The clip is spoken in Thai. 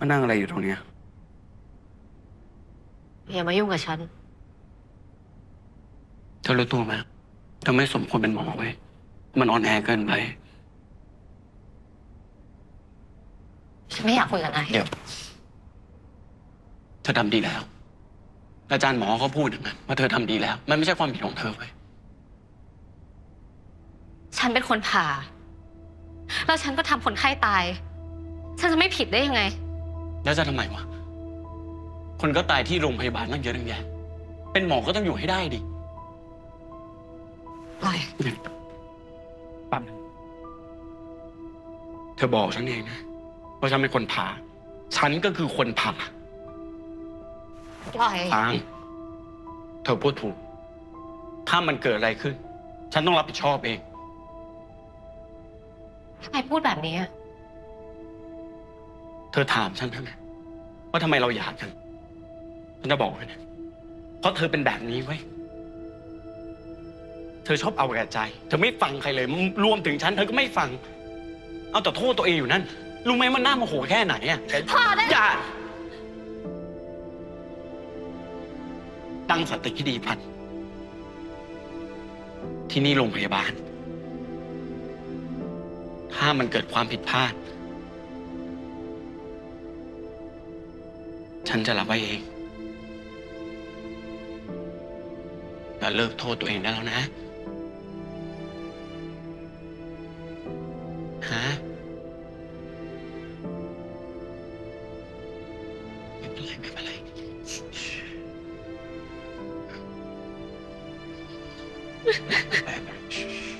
มานั่งอะไรอยู่ตรงเนี้ย อย่ามายุ่งกับฉัน เธอรู้ตัวไหมเธอไม่สมควรเป็นหมอเว้ย มันอ่อนแอเกินไป ฉันไม่อยากคุยกับนายเดี๋ยว เธอทำดีแล้ว อาจารย์หมอเขาพูดอย่างนั้นว่าเธอทำดีแล้ว มันไม่ใช่ความผิดของเธอเว้ย ฉันเป็นคนผ่า แล้วฉันก็ทำคนไข้ตาย ฉันจะไม่ผิดได้ยังไง แล้วจะทำไมวะ คนก็ตายที่โรงพยาบาลตั้งเยอะตั้งแยะ เป็นหมอก็ต้องอยู่ให้ได้ดิ ปล่อยแป๊บนึงเธอบอกฉันเองนะว่าฉันเป็นคนผ่า ฉันก็คือคนผ่าปล่อยฟางเธอพูดถูก ถ้ามันเกิดอะไรขึ้น ฉันต้องรับผิดชอบเอง ทำไมพูดแบบนี้อะ เธอถามฉันใช่ไหมว่าทำไมเราหย่ากัน ฉันจะบอกเลยนะเพราะเธอเป็นแบบนี้เว้ยเธอชอบเอาแต่ใจ เธอไม่ฟังใครเลย รวมถึงฉันเธอก็ไม่ฟัง เอาแต่โทษตัวเองอยู่นั่น รู้ไหมมันน่าโมโหแค่ไหนอะพอได้ อย่าตั้งสติที่ดีพันที่นี่โรงพยาบาล ถ้ามันเกิดความผิดพลาด ฉันจะรับไว้เองอย่าเลิกโทษตัวเองได้แล้วนะ ฮะไม่เป็นไรไม่เป็นไรไม่เป็นไร